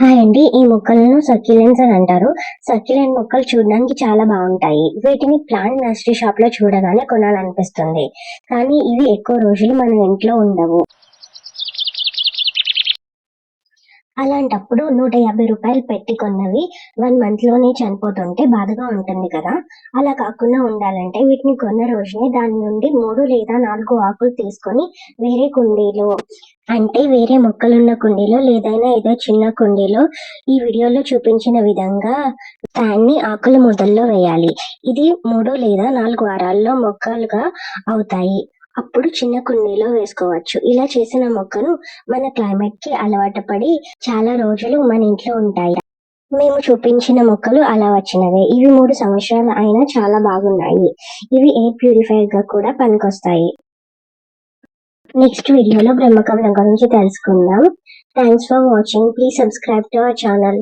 Hi అండి ఈ మొక్కలను సక్యులెన్స్ అని అంటారు. సక్యులెంట్ మొక్కలు చూడడానికి చాలా బాగుంటాయి. వీటిని ప్లాంట్ నర్సరీ షాప్లో చూడగానే కొనాలనిపిస్తుంది. కానీ ఇవి ఎక్కువ రోజులు మన ఇంట్లో ఉండవు. అలాంటప్పుడు నూట యాభై రూపాయలు పెట్టి కొన్నవి వన్ మంత్లోనే చనిపోతుంటే బాధగా ఉంటుంది కదా. అలా కాకుండా ఉండాలంటే వీటిని కొన్న రోజునే దాని నుండి మూడు లేదా నాలుగు ఆకులు తీసుకొని వేరే కుండీలో అంటే వేరే మొక్కలున్న కుండీలో లేదైనా ఏదో చిన్న కుండీలో ఈ వీడియోలో చూపించిన విధంగా దాన్ని ఆకుల మొదల్లో వేయాలి. ఇది మూడు లేదా నాలుగు వారాల్లో మొక్కలుగా అవుతాయి. అప్పుడు చిన్న కుండీలో వేసుకోవచ్చు. ఇలా చేసిన మొక్కను మన క్లైమేట్కి అలవాటు పడి చాలా రోజులు మన ఇంట్లో ఉంటాయి. మేము చూపించిన మొక్కలు అలా వచ్చినవే. ఇవి మూడు సంవత్సరాలు అయినా చాలా బాగున్నాయి. ఇవి ఎయిర్ ప్యూరిఫైర్గా కూడా పనికొస్తాయి. నెక్స్ట్ వీడియోలో బ్రహ్మకమలం గురించి తెలుసుకుందాం. Thanks for watching please subscribe to our channel